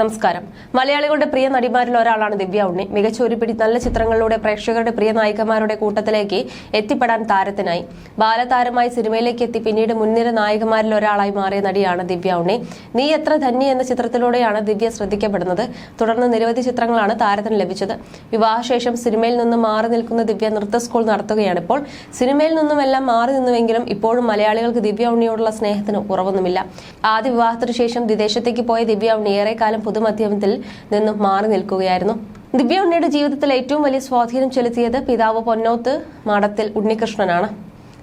നമസ്കാരം. മലയാളികളുടെ പ്രിയ നടിമാരിൽ ഒരാളാണ് ദിവ്യ ഉണ്ണി. മികച്ച ഒരു പിടി നല്ല ചിത്രങ്ങളിലൂടെ പ്രേക്ഷകരുടെ പ്രിയ നായികമാരുടെ കൂട്ടത്തിലേക്ക് എത്തിപ്പെടാൻ താരത്തിനായി. ബാലതാരമായി സിനിമയിലേക്ക് എത്തി പിന്നീട് മുൻനിര നായികമാരിൽ ഒരാളായി മാറിയ നടിയാണ് ദിവ്യ ഉണ്ണി. നീ എത്ര ധന്യ എന്ന ചിത്രത്തിലൂടെയാണ് ദിവ്യ ശ്രദ്ധിക്കപ്പെടുന്നത്. തുടർന്ന് നിരവധി ചിത്രങ്ങളാണ് താരത്തിന് ലഭിച്ചത്. വിവാഹശേഷം സിനിമയിൽ നിന്നും മാറി നിൽക്കുന്ന ദിവ്യ നൃത്ത സ്കൂൾ നടത്തുകയാണ് ഇപ്പോൾ. സിനിമയിൽ നിന്നും എല്ലാം മാറി നിന്നുവെങ്കിലും ഇപ്പോഴും മലയാളികൾക്ക് ദിവ്യ ഉണ്ണിയോടുള്ള സ്നേഹത്തിന് കുറവൊന്നുമില്ല ആദ്യ വിവാഹത്തിനു ശേഷം വിദേശത്തേക്ക് പോയ ദിവ്യ ഉണ്ണി ഏറെക്കാലം പൊതുമധ്യമത്തിൽ നിന്നും മാറി നിൽക്കുകയായിരുന്നു. ദിവ്യ ഉണ്ണിയുടെ ജീവിതത്തിൽ ഏറ്റവും വലിയ സ്വാധീനം ചെലുത്തിയത് പിതാവ് പൊന്നോത്ത് മാടത്തിൽ ഉണ്ണികൃഷ്ണനാണ്.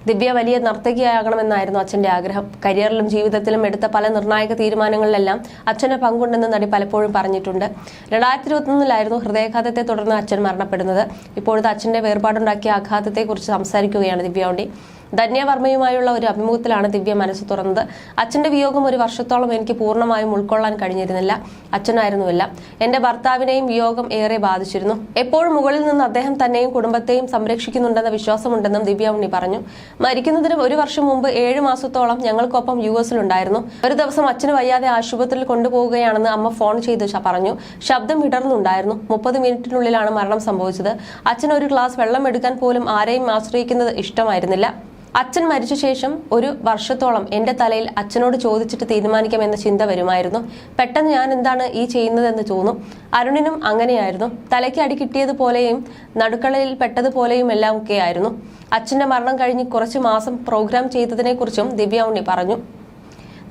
ദിവ്യ വലിയ നർത്തകിയാകണമെന്നായിരുന്നു അച്ഛന്റെ ആഗ്രഹം. കരിയറിലും ജീവിതത്തിലും എടുത്ത പല നിർണായക തീരുമാനങ്ങളിലെല്ലാം അച്ഛന് പങ്കുണ്ടെന്ന് നടി പലപ്പോഴും പറഞ്ഞിട്ടുണ്ട്. രണ്ടായിരത്തി ഇരുപത്തൊന്നിലായിരുന്നു ഹൃദയാഘാതത്തെ തുടർന്ന് അച്ഛൻ മരണപ്പെടുന്നത്. ഇപ്പോഴത്തെ അച്ഛന്റെ വേർപാടുണ്ടാക്കിയ ആഘാതത്തെക്കുറിച്ച് സംസാരിക്കുകയാണ് ദിവ്യ ഉണ്ണി. ധന്യവർമ്മയുമായുള്ള ഒരു അഭിമുഖത്തിലാണ് ദിവ്യ മനസ്സ് തുറന്നത്. അച്ഛന്റെ വിയോഗം ഒരു വർഷത്തോളം എനിക്ക് പൂർണമായും ഉൾക്കൊള്ളാൻ കഴിഞ്ഞിരുന്നില്ല. അച്ഛനായിരുന്നുവല്ല. എന്റെ ഭർത്താവിനെയും വിയോഗം ഏറെ ബാധിച്ചിരുന്നു. എപ്പോഴും മുകളിൽ നിന്ന് അദ്ദേഹം തന്നെയും കുടുംബത്തെയും സംരക്ഷിക്കുന്നുണ്ടെന്ന വിശ്വാസമുണ്ടെന്നും ദിവ്യ ഉണ്ണി പറഞ്ഞു. മരിക്കുന്നതിന് ഒരു വർഷം മുമ്പ് ഏഴ് മാസത്തോളം ഞങ്ങൾക്കൊപ്പം യു എസിലുണ്ടായിരുന്നു ഒരു ദിവസം അച്ഛന് വയ്യാതെ ആശുപത്രിയിൽ കൊണ്ടുപോവുകയാണെന്ന് അമ്മ ഫോൺ ചെയ്ത് പറഞ്ഞു. ശബ്ദം വിടർന്നുണ്ടായിരുന്നു. മുപ്പത് മിനിറ്റിനുള്ളിലാണ് മരണം സംഭവിച്ചത്. അച്ഛൻ ഒരു ഗ്ലാസ് വെള്ളം എടുക്കാൻ പോലും ആരെയും ആശ്രയിക്കുന്നത് ഇഷ്ടമായിരുന്നില്ല. അച്ഛൻ മരിച്ച ശേഷം ഒരു വർഷത്തോളം എന്റെ തലയിൽ അച്ഛനോട് ചോദിച്ചിട്ട് തീരുമാനിക്കാമെന്ന ചിന്ത വരുമായിരുന്നു. പെട്ടെന്ന് ഞാൻ എന്താണ് ഈ ചെയ്യുന്നതെന്ന് തോന്നും. അരുണിനും അങ്ങനെയായിരുന്നു. തലയ്ക്ക് അടി കിട്ടിയതുപോലെയും നടുക്കളയിൽ പെട്ടതുപോലെയും എല്ലാം ഒക്കെ ആയിരുന്നു അച്ഛന്റെ മരണം കഴിഞ്ഞ് കുറച്ച് മാസം പ്രോഗ്രാം ചെയ്തതിനെക്കുറിച്ചും ദിവ്യ ഉണ്ണി പറഞ്ഞു.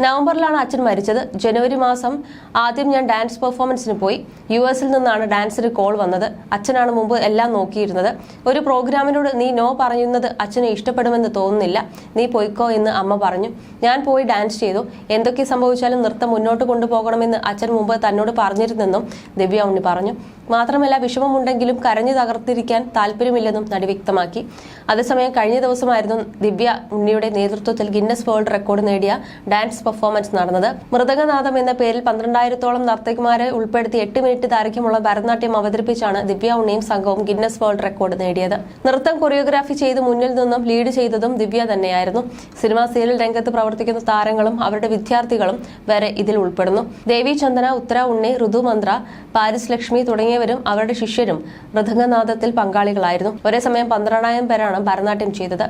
നവംബറിലാണ് അച്ഛൻ മരിച്ചത്. ജനുവരി മാസം ആദ്യം ഞാൻ ഡാൻസ് പെർഫോമൻസിന് പോയി. യു എസിൽ നിന്നാണ് ഡാൻസിന് കോൾ വന്നത്. അച്ഛനാണ് മുമ്പ് എല്ലാം നോക്കിയിരുന്നത്. ഒരു പ്രോഗ്രാമിനോട് നീ നോ പറയുന്നത് അച്ഛനെ ഇഷ്ടപ്പെടുമെന്ന് തോന്നുന്നില്ല. നീ പോയിക്കോ എന്ന് അമ്മ പറഞ്ഞു. ഞാൻ പോയി ഡാൻസ് ചെയ്തു. എന്തൊക്കെ സംഭവിച്ചാലും നൃത്തം മുന്നോട്ട് കൊണ്ടുപോകണമെന്ന് അച്ഛൻ മുമ്പ് തന്നോട് പറഞ്ഞിരുന്നെന്നും ദിവ്യ ഉണ്ണി പറഞ്ഞു. മാത്രമല്ല വിഷമമുണ്ടെങ്കിലും കരഞ്ഞു തകർത്തിരിക്കാൻ താല്പര്യമില്ലെന്നും നടി വ്യക്തമാക്കി. അതേസമയം കഴിഞ്ഞ ദിവസമായിരുന്നു ദിവ്യ ഉണ്ണിയുടെ നേതൃത്വത്തിൽ ഗിന്നസ് വേൾഡ് റെക്കോർഡ് നേടിയ ഡാൻസ് പെർഫോമൻസ് നടന്നത്. മൃദംഗനാഥം എന്ന പേരിൽ പന്ത്രണ്ടായിരത്തോളം നർത്തകിമാരെ ഉൾപ്പെടുത്തി എട്ട് മിനിറ്റ് ദൈർഘ്യമുള്ള ഭരതനാട്യം അവതരിപ്പിച്ചാണ് ദിവ്യ ഉണ്ണിയും സംഘവും ഗിന്നസ് വേൾഡ് റെക്കോർഡ് നേടിയത്. നൃത്തം കൊറിയോഗ്രാഫി ചെയ്ത് മുന്നിൽ നിന്നും ലീഡ് ചെയ്തതും ദിവ്യ തന്നെയായിരുന്നു. സിനിമാ സീരിയൽ രംഗത്ത് പ്രവർത്തിക്കുന്ന താരങ്ങളും അവരുടെ വിദ്യാർത്ഥികളും വരെ ഇതിൽ ഉൾപ്പെടുന്നു. ദേവി ചന്ദന ഉത്തര ഉണ്ണി ഋതുമന്ത്ര പാരിസ് ലക്ഷ്മി തുടങ്ങിയവരും അവരുടെ ശിഷ്യരും മൃദംഗനാഥത്തിൽ പങ്കാളികളായിരുന്നു. ഒരേ സമയം പന്ത്രണ്ടായിരം പേരാണ് ഭരതനാട്യം ചെയ്തത്.